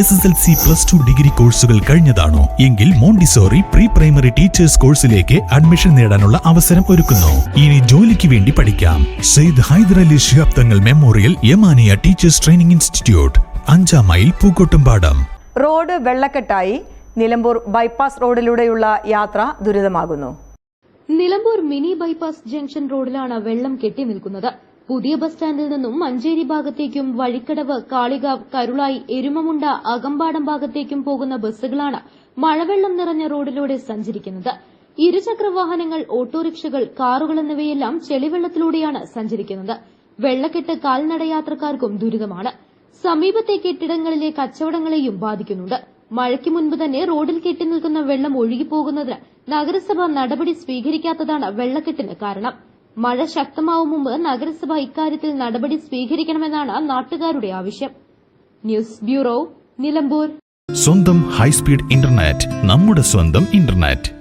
S S L C plus two degree കോഴ്സുകൾ കഴിഞ്ഞതാണോ? എങ്കിൽ മോണ്ടിസോറി പ്രീ പ്രൈമറി ടീച്ചേഴ്സ് കോഴ്സിലേക്ക് അഡ്മിഷൻ നേടാനുള്ള അവസരം ഒരുക്കുന്നു. ഇനി ജോലിക്ക് വേണ്ടി പഠിക്കാം. Syed Hyderali Shihab Thangal memorial Yamaniya teachers training institute അഞ്ചാം മൈൽ പൂക്കോട്ടുംപാടം. റോഡ് വെള്ളക്കെട്ടായി നിലമ്പൂർ ബൈപ്പാസ് റോഡിലൂടെയുള്ള യാത്ര ദുരിതമാകുന്നു. നിലമ്പൂർ മിനി ബൈപ്പാസ് ജംഗ്ഷൻ റോഡിലാണ് വെള്ളം കെട്ടി നിൽക്കുന്നത്. പുതിയ ബസ് സ്റ്റാൻഡിൽ നിന്നും മഞ്ചേരി ഭാഗത്തേക്കും വഴിക്കടവ് കാളികാവ് കരുളായി എരുമമുണ്ട അകമ്പാടം ഭാഗത്തേക്കും പോകുന്ന ബസ്സുകളാണ് മഴവെള്ളം നിറഞ്ഞ റോഡിലൂടെ സഞ്ചരിക്കുന്നത്. ഇരുചക്ര വാഹനങ്ങൾ ഓട്ടോറിക്ഷകൾ കാറുകൾ എന്നിവയെല്ലാം ചെളിവെള്ളത്തിലൂടെയാണ് സഞ്ചരിക്കുന്നത്. വെള്ളക്കെട്ട് കാൽനടയാത്രക്കാർക്കും ദുരിതമാണ്. സമീപത്തെ കെട്ടിടങ്ങളിലെ കച്ചവടങ്ങളെയും ബാധിക്കുന്നുണ്ട്. മഴയ്ക്ക് മുൻപ് തന്നെ റോഡിൽ കെട്ടിനിൽക്കുന്ന വെള്ളം ഒഴുകിപ്പോകുന്നതിന് നഗരസഭ നടപടി സ്വീകരിക്കാത്തതാണ് വെള്ളക്കെട്ടിന് കാരണം. മഴ ശക്തമാവും മുമ്പ് നഗരസഭ ഇക്കാര്യത്തിൽ നടപടി സ്വീകരിക്കണമെന്നാണ് നാട്ടുകാരുടെ ആവശ്യം. News bureau Nilambur. സ്വന്തം ഹൈസ്പീഡ് ഇന്റർനെറ്റ് നമ്മുടെ സ്വന്തം ഇന്റർനെറ്റ്.